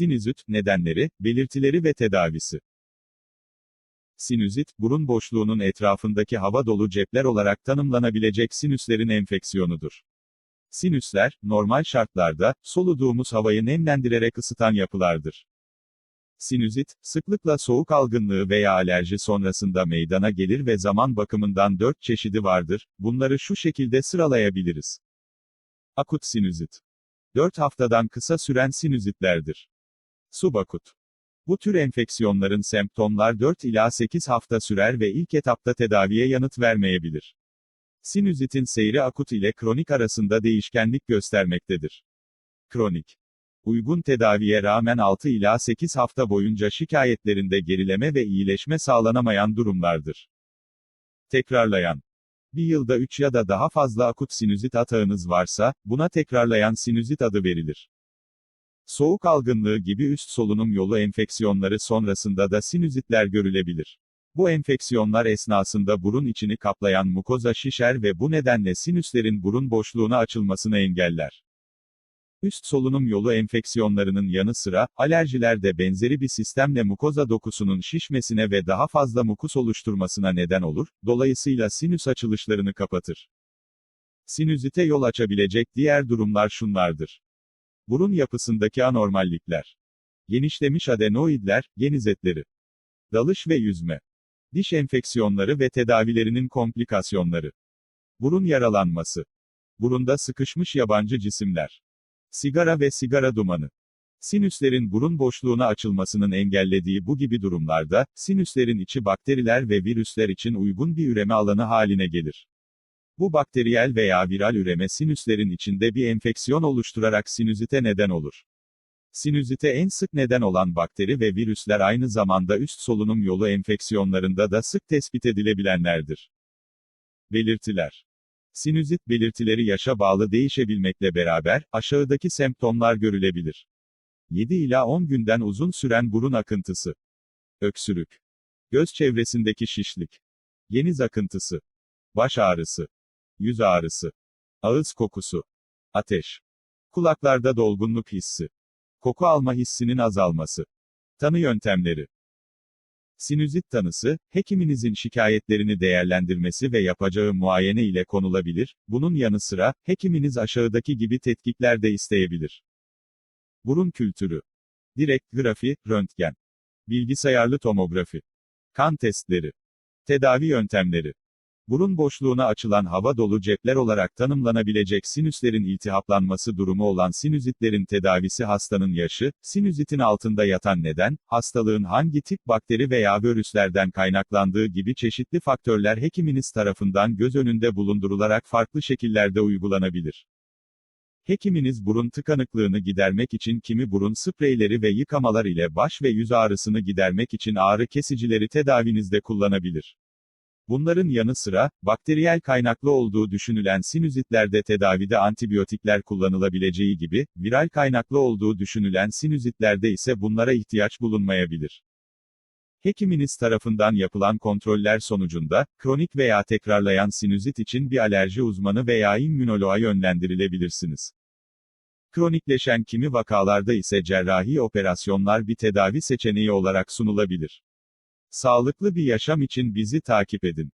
Sinüzit, nedenleri, belirtileri ve tedavisi. Sinüzit, burun boşluğunun etrafındaki hava dolu cepler olarak tanımlanabilecek sinüslerin enfeksiyonudur. Sinüsler, normal şartlarda, soluduğumuz havayı nemlendirerek ısıtan yapılardır. Sinüzit, sıklıkla soğuk algınlığı veya alerji sonrasında meydana gelir ve zaman bakımından dört çeşidi vardır, bunları şu şekilde sıralayabiliriz. Akut sinüzit. 4 haftadan kısa süren sinüzitlerdir. Subakut. Bu tür enfeksiyonların semptomlar 4 ila 8 hafta sürer ve ilk etapta tedaviye yanıt vermeyebilir. Sinüzitin seyri akut ile kronik arasında değişkenlik göstermektedir. Kronik. Uygun tedaviye rağmen 6 ila 8 hafta boyunca şikayetlerinde gerileme ve iyileşme sağlanamayan durumlardır. Tekrarlayan. Bir yılda 3 ya da daha fazla akut sinüzit atağınız varsa, buna tekrarlayan sinüzit adı verilir. Soğuk algınlığı gibi üst solunum yolu enfeksiyonları sonrasında da sinüzitler görülebilir. Bu enfeksiyonlar esnasında burun içini kaplayan mukoza şişer ve bu nedenle sinüslerin burun boşluğuna açılmasını engeller. Üst solunum yolu enfeksiyonlarının yanı sıra, alerjiler de benzeri bir sistemle mukoza dokusunun şişmesine ve daha fazla mukus oluşturmasına neden olur, dolayısıyla sinüs açılışlarını kapatır. Sinüzite yol açabilecek diğer durumlar şunlardır. Burun yapısındaki anormallikler. Genişlemiş adenoidler, genizetleri. Dalış ve yüzme. Diş enfeksiyonları ve tedavilerinin komplikasyonları. Burun yaralanması. Burunda sıkışmış yabancı cisimler. Sigara ve sigara dumanı. Sinüslerin burun boşluğuna açılmasının engellediği bu gibi durumlarda, sinüslerin içi bakteriler ve virüsler için uygun bir üreme alanı haline gelir. Bu bakteriyel veya viral üreme sinüslerin içinde bir enfeksiyon oluşturarak sinüzite neden olur. Sinüzite en sık neden olan bakteri ve virüsler aynı zamanda üst solunum yolu enfeksiyonlarında da sık tespit edilebilenlerdir. Belirtiler Sinüzit belirtileri yaşa bağlı değişebilmekle beraber, aşağıdaki semptomlar görülebilir. 7 ila 10 günden uzun süren burun akıntısı. Öksürük. Göz çevresindeki şişlik. Geniz akıntısı. Baş ağrısı. Yüz ağrısı. Ağız kokusu. Ateş. Kulaklarda dolgunluk hissi. Koku alma hissinin azalması. Tanı yöntemleri. Sinüzit tanısı, hekiminizin şikayetlerini değerlendirmesi ve yapacağı muayene ile konulabilir, bunun yanı sıra, hekiminiz aşağıdaki gibi tetkikler de isteyebilir. Burun kültürü. Direkt grafi, röntgen. Bilgisayarlı tomografi. Kan testleri. Tedavi yöntemleri. Burun boşluğuna açılan hava dolu cepler olarak tanımlanabilecek sinüslerin iltihaplanması durumu olan sinüzitlerin tedavisi hastanın yaşı, sinüzitin altında yatan neden, hastalığın hangi tip bakteri veya virüslerden kaynaklandığı gibi çeşitli faktörler hekiminiz tarafından göz önünde bulundurularak farklı şekillerde uygulanabilir. Hekiminiz burun tıkanıklığını gidermek için kimi burun spreyleri ve yıkamalar ile baş ve yüz ağrısını gidermek için ağrı kesicileri tedavinizde kullanabilir. Bunların yanı sıra, bakteriyel kaynaklı olduğu düşünülen sinüzitlerde tedavide antibiyotikler kullanılabileceği gibi, viral kaynaklı olduğu düşünülen sinüzitlerde ise bunlara ihtiyaç bulunmayabilir. Hekiminiz tarafından yapılan kontroller sonucunda, kronik veya tekrarlayan sinüzit için bir alerji uzmanı veya immünoloğa yönlendirilebilirsiniz. Kronikleşen kimi vakalarda ise cerrahi operasyonlar bir tedavi seçeneği olarak sunulabilir. Sağlıklı bir yaşam için bizi takip edin.